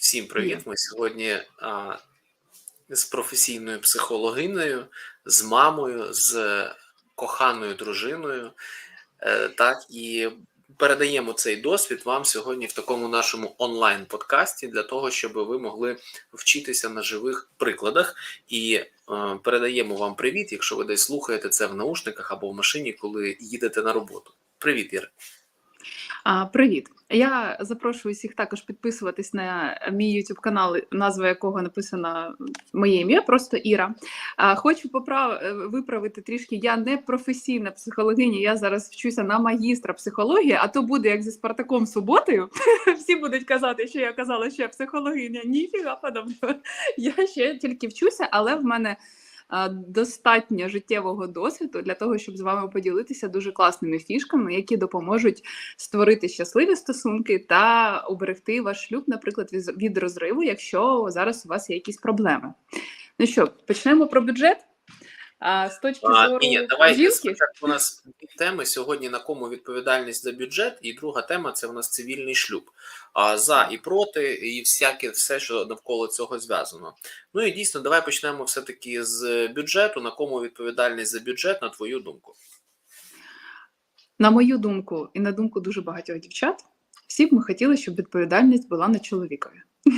Всім привіт! Ми сьогодні а, з професійною психологинею, з мамою, з коханою дружиною. Е, так, і передаємо цей досвід вам сьогодні в такому нашому онлайн-подкасті для того, щоб ви могли вчитися на живих прикладах. І е, передаємо вам привіт, якщо ви десь слухаєте це в наушниках або в машині, коли їдете на роботу. Привіт, Іра. Привіт! Я запрошую всіх також підписуватись на мій YouTube канал, назва якого написана моє ім'я, просто Іра. Хочу поправ... е, виправити трішки. Я не професійна психологиня, я зараз вчуся на магістра психології, а то буде як зі Спартаком суботою. Всі будуть казати, що я казала, що я психологиня. Ніфіга подобного. Я ще тільки вчуся, але в мене достатньо життєвого досвіду для того, щоб з вами поділитися дуже класними фішками, які допоможуть створити щасливі стосунки та уберегти ваш шлюб, наприклад, від розриву, якщо зараз у вас є якісь проблеми. Ну що, почнемо про бюджет. А, з точки зору ні, ні, давай жінки, спочатку у нас дві теми сьогодні на кому відповідальність за бюджет, і друга тема це у нас цивільний шлюб. А за і проти, і всяке все, що навколо цього зв'язано. Ну і дійсно, давай почнемо все-таки з бюджету. На кому відповідальність за бюджет, на твою думку? на мою думку, і на думку дуже багатьох дівчат, всі б ми хотіли, щоб відповідальність була на чоловікові.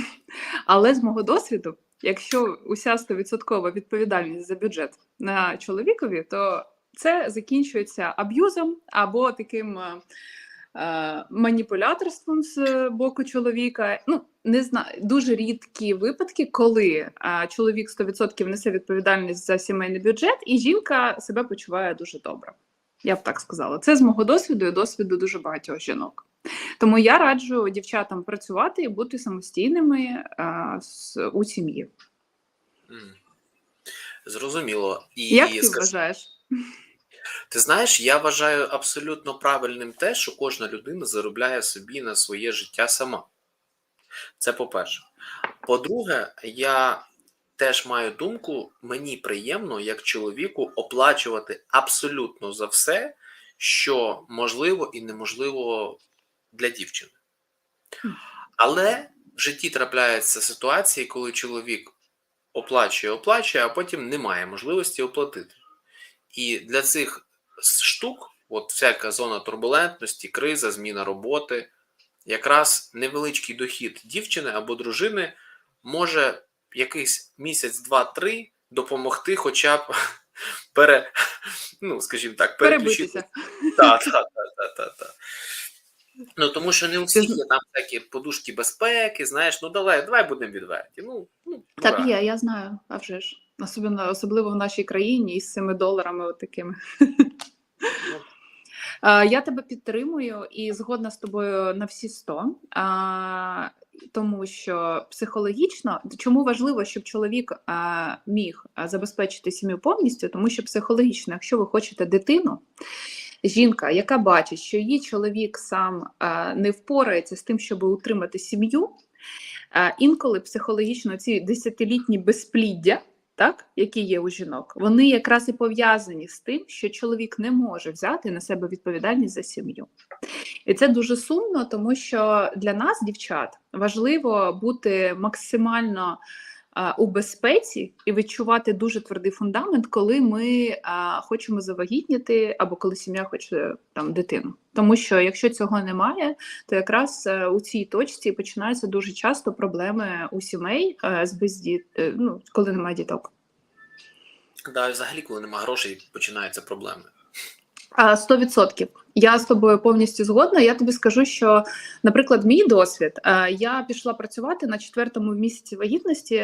Але з мого досвіду, якщо уся 100% відповідальність за бюджет на чоловікові, то це закінчується аб'юзом або таким е, е, маніпуляторством з боку чоловіка. Ну, не знаю, дуже рідкі випадки, коли е, чоловік 100% несе відповідальність за сімейний бюджет, і жінка себе почуває дуже добре. Я б так сказала. Це з мого досвіду і досвіду дуже багатьох жінок. Тому я раджу дівчатам працювати і бути самостійними а, з, у сім'ї. Зрозуміло. І Як ти скажи- вважаєш? Ти знаєш, я вважаю абсолютно правильним те, що кожна людина заробляє собі на своє життя сама. Це по-перше. По-друге, я теж маю думку, мені приємно, як чоловіку, оплачувати абсолютно за все, що можливо і неможливо для дівчини. Але в житті трапляються ситуації, коли чоловік оплачує, оплачує, а потім немає можливості оплатити. І для цих штук, от всяка зона турбулентності, криза, зміна роботи, якраз невеличкий дохід дівчини або дружини може якийсь місяць, два-три допомогти, хоча б пере, ну, скажімо так, переключити. Перебитися. Так, так, так, так, так. Ну, тому що не у всіх є там такі подушки безпеки, знаєш, ну давай, давай будемо відверті. Ну, ну Так ура. є, я знаю, а вже ж. Особливо, особливо в нашій країні із цими доларами от такими. Ну, Я тебе підтримую і згодна з тобою на всі 100, тому що психологічно чому важливо, щоб чоловік міг забезпечити сім'ю повністю, тому що психологічно, якщо ви хочете дитину, жінка, яка бачить, що її чоловік сам не впорається з тим, щоб утримати сім'ю, інколи психологічно ці десятилітні безпліддя так, які є у жінок, вони якраз і пов'язані з тим, що чоловік не може взяти на себе відповідальність за сім'ю. І це дуже сумно, тому що для нас, дівчат, важливо бути максимально у безпеці і відчувати дуже твердий фундамент, коли ми а, хочемо завагітніти або коли сім'я хоче там дитину. Тому що якщо цього немає, то якраз е, у цій точці починаються дуже часто проблеми у сімей е, з бездіт, е, ну, коли немає діток. да, взагалі, коли нема грошей, починаються проблеми. А, 100%. Я з тобою повністю згодна. Я тобі скажу, що, наприклад, мій досвід. е, Я пішла працювати на четвертому місяці вагітності.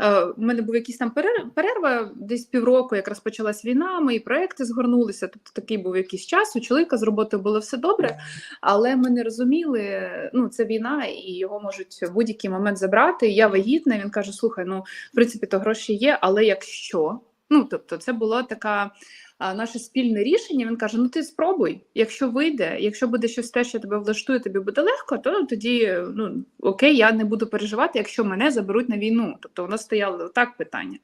Е, У мене був якийсь там перер- перерва, десь півроку, якраз почалась війна, мої проекти згорнулися. Тобто такий був якийсь час. У чоловіка з роботою було все добре, але ми не розуміли, ну це війна, і його можуть в будь-який момент забрати. Я вагітна. Він каже: Слухай, ну в принципі, то гроші є, але якщо. Ну, тобто, це була така а, наше спільне рішення. Він каже: Ну ти спробуй, якщо вийде, якщо буде щось те, що тебе влаштує, тобі буде легко, то тоді ну окей, я не буду переживати, якщо мене заберуть на війну. Тобто воно стояло так питання.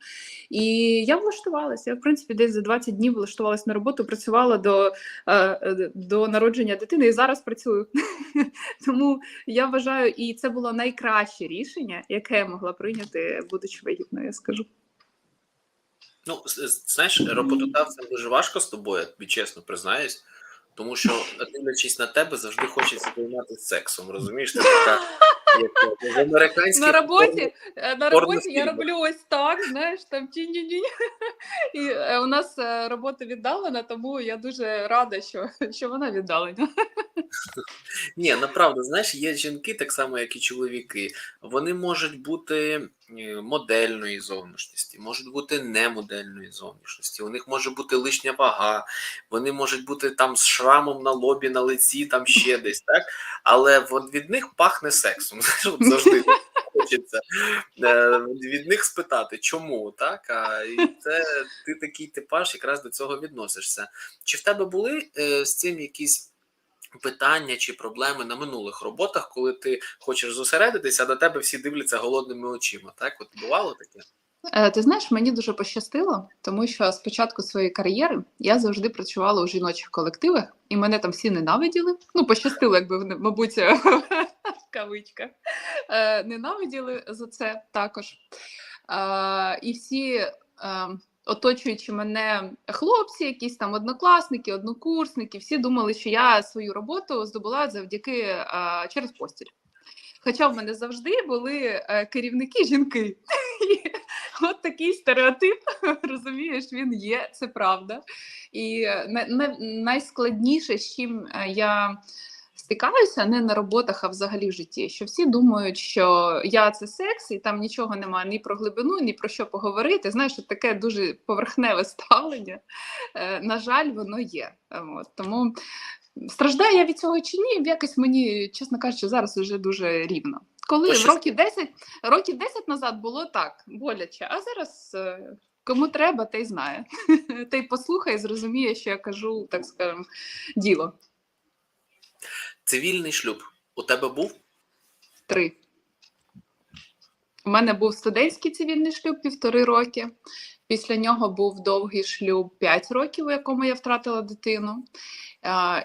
І я влаштувалася. Я в принципі десь за 20 днів влаштувалася на роботу, працювала до, е, до народження дитини і зараз працюю. Тому я вважаю, і це було найкраще рішення, яке я могла прийняти, будучи вагітною, я скажу. Ну, знаєш, роботодавцям дуже важко з тобою, я тобі чесно признаюсь, тому що, дивлячись на тебе, завжди хочеться займатися сексом. Розумієш, ти така як На роботі, е, на роботі я роблю ось так, знаєш, там ті-ні-ні. І е, у нас е, робота віддалена, тому я дуже рада, що, що вона віддалена. Ні, направду, знаєш, є жінки, так само, як і чоловіки. Вони можуть бути модельної зовнішності, можуть бути немодельної зовнішності. У них може бути лишня вага, вони можуть бути там з шрамом на лобі, на лиці, там ще десь, так? Але від них пахне сексом. Завжди хочеться е, від них спитати, чому, так? А і це ти такий типаж, якраз до цього відносишся. Чи в тебе були е, з цим якісь питання чи проблеми на минулих роботах, коли ти хочеш зосередитися, а на тебе всі дивляться голодними очима. Так, от бувало таке? Е, Ти знаєш, мені дуже пощастило, тому що з початку своєї кар'єри я завжди працювала у жіночих колективах, і мене там всі ненавиділи. Ну, пощастило, якби вони, мабуть, в кавичках. Е, Ненавиділи за це також. Е, І всі. Оточуючи мене хлопці, якісь там однокласники, однокурсники, всі думали, що я свою роботу здобула завдяки а, через постіль. Хоча в мене завжди були е, керівники жінки. От такий стереотип, розумієш, він є, це правда. І е, на- на- найскладніше, з чим е, я стикаюся не на роботах, а взагалі в житті, що всі думають, що я це секс, і там нічого немає ні про глибину, ні про що поговорити. Знаєш, таке дуже поверхневе ставлення. Е, На жаль, воно є. Е, От, тому страждаю я від цього чи ні, якось мені, чесно кажучи, зараз вже дуже рівно. Коли в років 10, років 10 назад було так, боляче, а зараз е, кому треба, той знає. Той послухає, зрозуміє, що я кажу, так скажемо, діло. Цивільний шлюб у тебе був? Три. У мене був студентський цивільний шлюб півтори роки. Після нього був довгий шлюб 5 років, у якому я втратила дитину.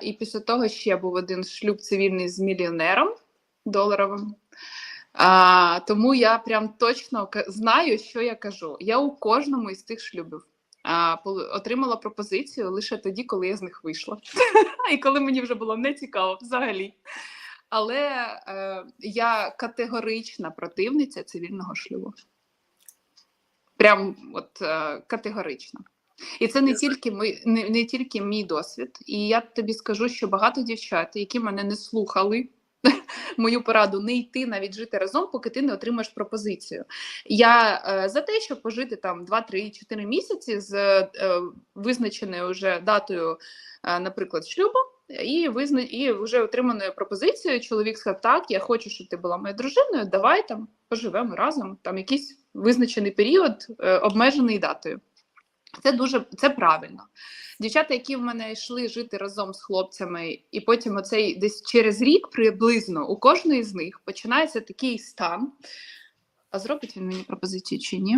І після того ще був один шлюб цивільний з мільйонером доларовим. Тому я прям точно знаю, що я кажу. Я у кожному із цих шлюбів а, отримала пропозицію лише тоді, коли я з них вийшла. І коли мені вже було не цікаво взагалі. Але е, я категорична противниця цивільного шлюбу. Прям от е, категорично. І це не тільки ми, не, не тільки мій досвід. І я тобі скажу, що багато дівчат, які мене не слухали, мою пораду не йти навіть жити разом, поки ти не отримаєш пропозицію. Я е, за те, щоб пожити там 2, 3, 4 місяці з е, визначеною вже датою, е, наприклад, шлюбу, і визна... і вже отриманою пропозицією чоловік сказав: так, я хочу, щоб ти була моєю дружиною, давай там поживемо разом. Там якийсь визначений період, обмежений датою. Це дуже це правильно. Дівчата, які в мене йшли жити разом з хлопцями, і потім оцей десь через рік приблизно у кожної з них починається такий стан. А зробить він мені пропозицію чи ні?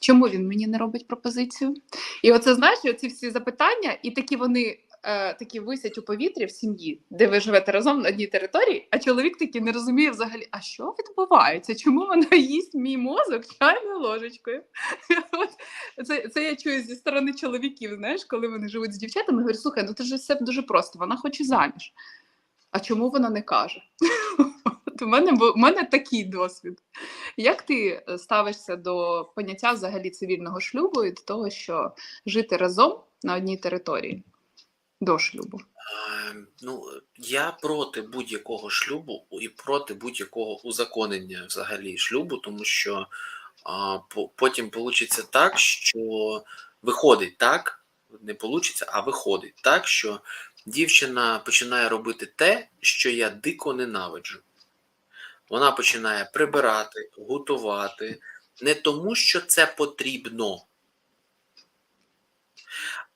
Чому він мені не робить пропозицію? І оце знаєш, оці всі запитання, і такі вони е, такі висять у повітрі в сім'ї, де ви живете разом на одній території, а чоловік таки не розуміє взагалі, а що відбувається? Чому вона їсть мій мозок чайною ложечкою? Це, це я чую зі сторони чоловіків, знаєш, коли вони живуть з дівчатами, говорять, слухай, ну це ж все дуже просто, вона хоче заміж. А чому вона не каже? У мене, у мене такий досвід. Як ти е, ставишся до поняття взагалі цивільного шлюбу і до того, що жити разом на одній території до шлюбу? Е, Ну, я проти будь-якого шлюбу і проти будь-якого узаконення взагалі шлюбу, тому що а, по- потім вийде так, що виходить так, не вийде, а виходить так, що дівчина починає робити те, що я дико ненавиджу. Вона починає прибирати, готувати не тому, що це потрібно,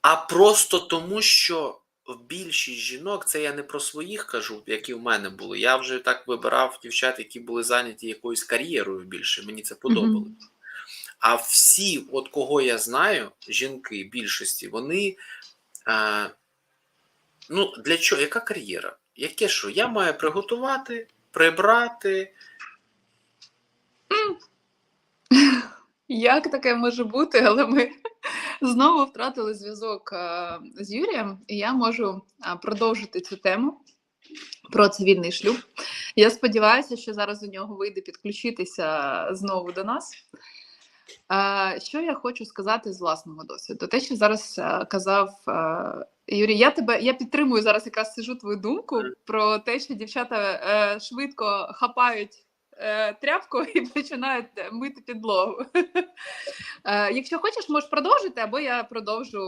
а просто тому, що більшість жінок, це я не про своїх кажу, які в мене були. Я вже так вибирав дівчат, які були зайняті якоюсь кар'єрою більше. Мені це подобалось. А всі, от кого я знаю, жінки більшості, вони. Е, ну, для чого? Яка кар'єра? Яке що? Я маю приготувати, прибрати. Як таке може бути, але ми знову втратили зв'язок е, з Юрієм, і я можу е, продовжити цю тему про цивільний шлюб. Я сподіваюся, що зараз у нього вийде підключитися знову до нас. Е, Що я хочу сказати з власного досвіду? Те, що зараз казав Юрій, я тебе я підтримую зараз якраз сижу твою думку про те, що дівчата швидко хапають тряпку і починають е, мити підлогу. Е, Якщо хочеш, можеш продовжити, або я продовжу.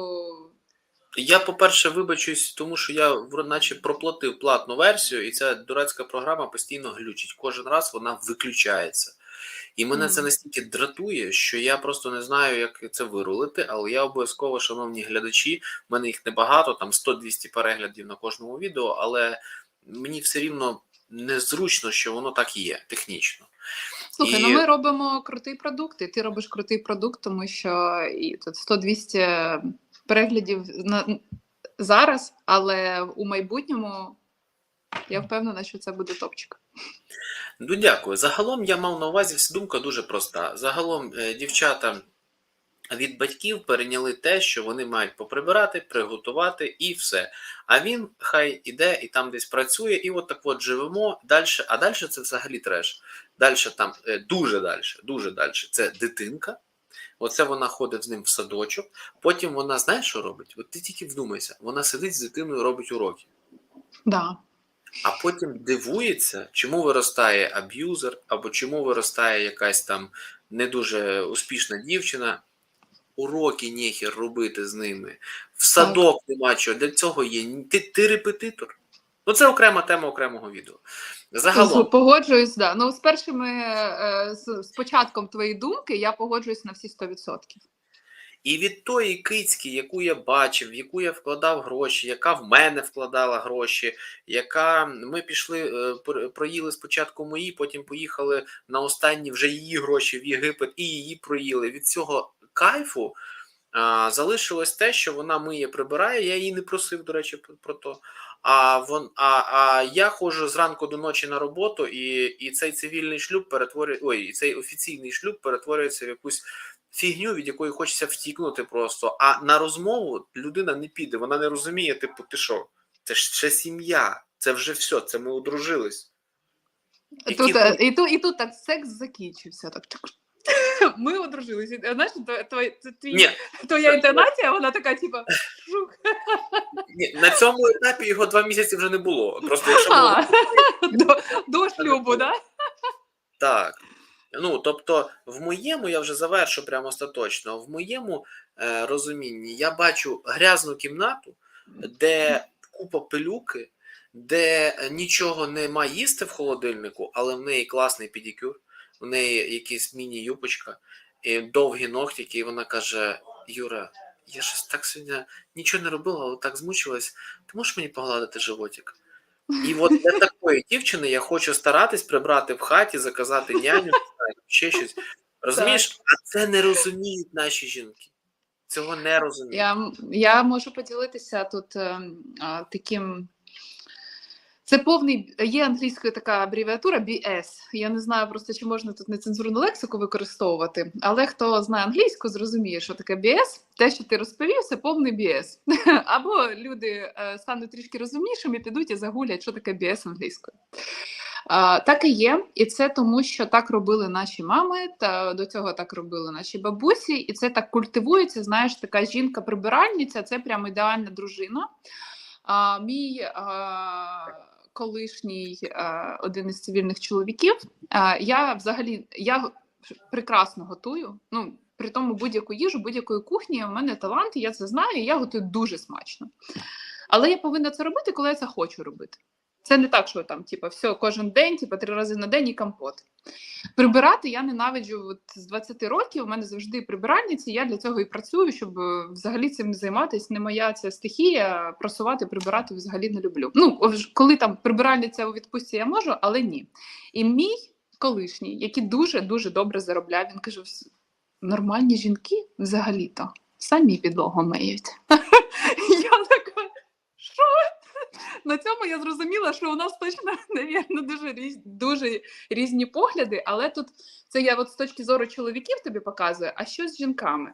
Я, по-перше, вибачусь, тому що я наче проплатив платну версію, і ця дурацька програма постійно глючить. Кожен раз вона виключається. І мене це настільки дратує, що я просто не знаю, як це вирулити, але я обов'язково, шановні глядачі, в мене їх небагато, там 100-200 переглядів на кожному відео, але мені все рівно незручно, що воно так є технічно. Слухай, І- ну ми робимо крутий продукт, і ти робиш крутий продукт, тому що і тут 100-200 переглядів на зараз, але у майбутньому я впевнена, що це буде топчик. Ну, дякую. Загалом я мав на увазі думка дуже проста. Загалом е, дівчата від батьків перейняли те, що вони мають поприбирати, приготувати і все. А він хай іде і там десь працює, і от так от живемо далі. А далі це взагалі треш. Далі там е, дуже далі, дуже далі. Це дитинка. Оце вона ходить з ним в садочок. Потім вона знаєш, що робить? От ти тільки вдумайся, вона сидить з дитиною, робить уроки. Да. А потім дивується, чому виростає аб'юзер, або чому виростає якась там не дуже успішна дівчина. Уроки нехер робити з ними. В садок нема чого. Для цього є. Ти, ти репетитор. Ну, це окрема тема окремого відео. Загалом, Погоджуюсь, да. Ну, з першими е, з, з початком твоєї думки я погоджуюсь на всі 100%. І від тої кицьки, яку я бачив, в яку я вкладав гроші, яка в мене вкладала гроші, яка ми пішли, е, проїли спочатку мої, потім поїхали на останні вже її гроші в Єгипет і її проїли. Від цього кайфу а, залишилось те, що вона миє, прибирає. Я її не просив, до речі, про- то. А вон, а, а я ходжу зранку до ночі на роботу, і, і цей цивільний шлюб перетворює. Ой, і цей офіційний шлюб перетворюється в якусь фігню, від якої хочеться втікнути просто. А на розмову людина не піде, вона не розуміє, типу, ти що? Це ж ще сім'я, це вже все, це ми одружились. Тут, е, тут- і, тут, і тут так секс закінчився. Так. Ми одружилися. Знаєш, то- це твій- Ні, твоя інтонація, вона така, типу, жух. ні, на цьому етапі його два місяці вже не було. Просто якщо було до, до шлюбу, да? Так. Ну, тобто, в моєму, я вже завершу прямо остаточно, в моєму е, розумінні я бачу грязну кімнату, де купа пилюки, де нічого нема їсти в холодильнику, але в неї класний педикюр, в неї якийсь міні-юпочка, і довгі ногтики, і вона каже: Юра, я щось так сьогодні нічого не робила, але так змучилась. Ти можеш мені погладити животик? І от для такої дівчини я хочу старатись прибрати в хаті, заказати няню, ще щось. Розумієш, а це не розуміють наші жінки. Цього не розуміють. Я, я можу поділитися тут ем, а, таким. Це повний є англійською така абревіатура BS. Я не знаю просто, чи можна тут нецензурну лексику використовувати, але хто знає англійську, зрозуміє, що таке BS. Те, що ти розповів, це повний BS. Або люди е, стануть трішки розумнішими, підуть і загулять, що таке BS англійською. Так і є, і це тому, що так робили наші мами, та до цього так робили наші бабусі, і це так культивується. Знаєш, така жінка-прибиральниця це прям ідеальна дружина. А, мій а, колишній один із цивільних чоловіків. Я взагалі я прекрасно готую. Ну, при тому будь-яку їжу, будь-якої кухні. У мене талант, я це знаю, я готую дуже смачно. Але я повинна це робити, коли я це хочу робити. Це не так, що там, типу, все, кожен день, типу, три рази на день і компот. Прибирати я ненавиджу от, з 20 років. У мене завжди прибиральниці. Я для цього і працюю, щоб е, взагалі цим займатися. Не моя ця стихія. Прасувати, прибирати взагалі не люблю. Ну, коли там прибиральниця у відпустці я можу, але ні. І мій колишній, який дуже дуже добре заробляв, він каже: нормальні жінки взагалі-то самі підлогу миють. Я така, що? На цьому я зрозуміла, що у нас точно, навірно, дуже, різ, дуже різні погляди, але тут це я от з точки зору чоловіків тобі показую, а що з жінками?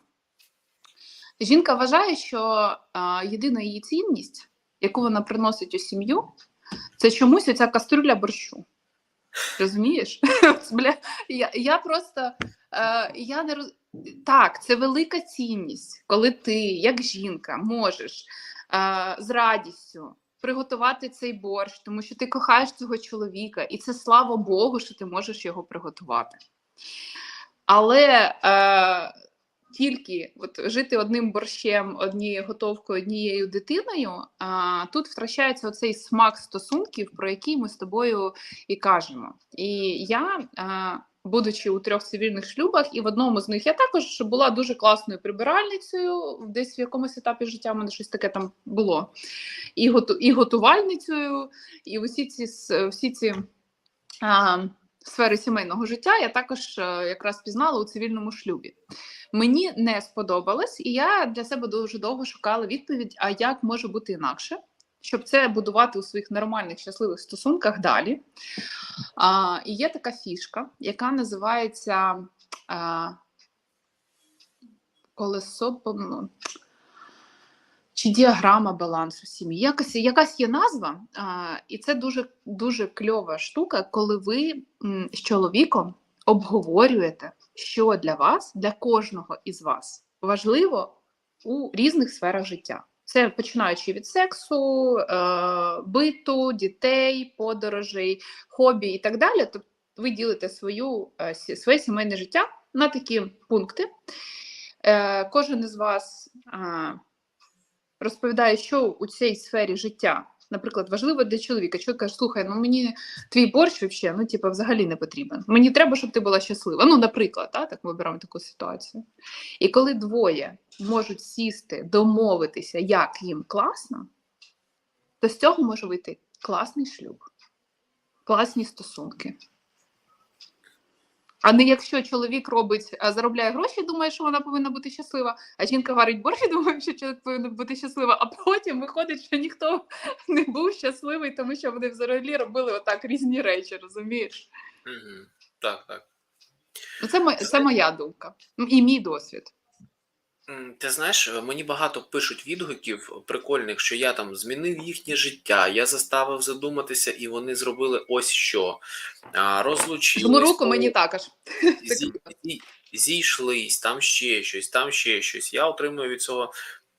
Жінка вважає, що а, єдина її цінність, яку вона приносить у сім'ю, це чомусь оця кастрюля борщу. Розумієш? Бля, я, я просто е, я не роз... так, це велика цінність, коли ти, як жінка, можеш е, з радістю приготувати цей борщ, тому що ти кохаєш цього чоловіка, і це слава Богу, що ти можеш його приготувати. Але е, тільки от, жити одним борщем, однією готовкою, однією дитиною, а, тут втрачається оцей смак стосунків, про який ми з тобою і кажемо. І я, а, будучи у трьох цивільних шлюбах, і в одному з них я також була дуже класною прибиральницею, десь в якомусь етапі життя в мене щось таке там було. І, готу, і готувальницею, і усі ці, всі ці а, сфери сімейного життя я також е, якраз пізнала у цивільному шлюбі. Мені не сподобалось, і я для себе дуже довго шукала відповідь: а як може бути інакше, щоб це будувати у своїх нормальних щасливих стосунках далі. А, і є така фішка, яка називається а, колесо пом- чи діаграма балансу сім'ї. Якась, якась є назва, а, і це дуже, дуже кльова штука, коли ви м, з чоловіком обговорюєте, що для вас, для кожного із вас важливо у різних сферах життя. Це починаючи від сексу, е, биту, дітей, подорожей, хобі і так далі. Тобто ви ділите свою, е, своє сімейне життя на такі пункти. Е, Кожен із вас розповідає, що у цій сфері життя, наприклад, важливо для чоловіка. Чоловік каже, слухай, ну мені твій борщ вообще, ну, типу, взагалі не потрібен. Мені треба, щоб ти була щаслива. Ну, наприклад, та, так ми беремо таку ситуацію. І коли двоє можуть сісти, домовитися, як їм класно, то з цього може вийти класний шлюб, класні стосунки. А не якщо чоловік робить, заробляє гроші, думає, що вона повинна бути щаслива, а жінка варить борщ і думає, що чоловік повинен бути щаслива, а потім виходить, що ніхто не був щасливий, тому що вони взагалі робили отак різні речі, розумієш? Угу. Так, так. Ну, Це, це моя думка і мій досвід. М, Ти знаєш, е, мені багато пишуть відгуків прикольних, що я там змінив їхнє життя, я заставив задуматися, і вони зробили ось що. А, Розлучились. Жму руку по- мені також. Це зі, круто. зі, зійшлись, там ще щось, там ще щось. Я отримую від цього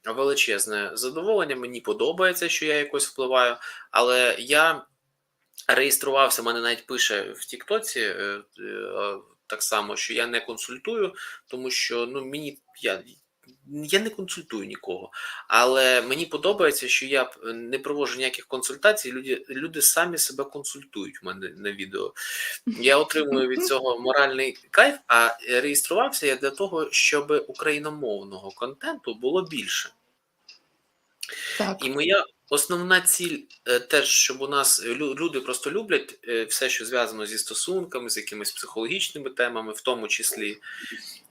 величезне задоволення. Мені подобається, що я якось впливаю, але я реєструвався, мене навіть пише в Тіктоці е, е, так само, що я не консультую, тому що ну мені я. Я не консультую нікого, але мені подобається, що я не проводжу ніяких консультацій. Люди, люди самі себе консультують в мене на відео. Я отримую від цього моральний кайф, а реєструвався я для того, щоб україномовного контенту було більше. Так. І моя основна ціль е, теж, щоб у нас люди просто люблять е, все, що зв'язано зі стосунками, з якимись психологічними темами, в тому числі.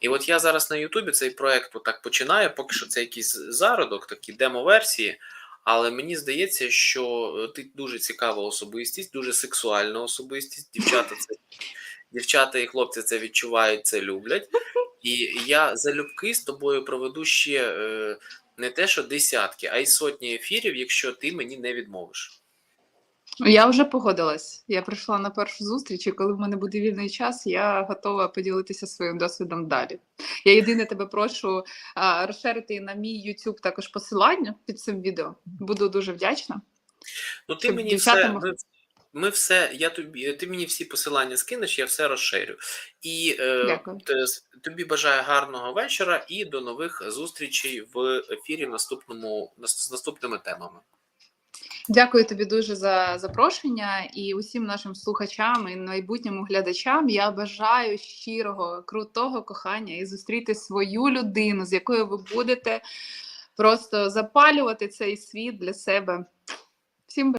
І от я зараз на Ютубі цей проект отак починаю, поки що це якийсь зародок, такі демо-версії. Але мені здається, що е, ти дуже цікава особистість, дуже сексуальна особистість. Дівчата це дівчата і хлопці це відчувають, це люблять. І я залюбки з тобою проведу ще е, не те, що десятки, а й сотні ефірів, якщо ти мені не відмовиш. Я вже погодилась. Я прийшла на першу зустріч, і коли в мене буде вільний час, я готова поділитися своїм досвідом далі. Я єдине тебе прошу а, розширити на мій YouTube також посилання під цим відео. Буду дуже вдячна. Ну, ти Щоб мені все. Ми, ми все, я тобі, ти мені всі посилання скинеш, я все розширю. І е, Дякую. тобі бажаю гарного вечора і до нових зустрічей в ефірі в наступному з наступними темами. Дякую тобі дуже за запрошення і усім нашим слухачам і майбутнім глядачам. Я бажаю щирого, крутого кохання і зустріти свою людину, з якою ви будете просто запалювати цей світ для себе. Всім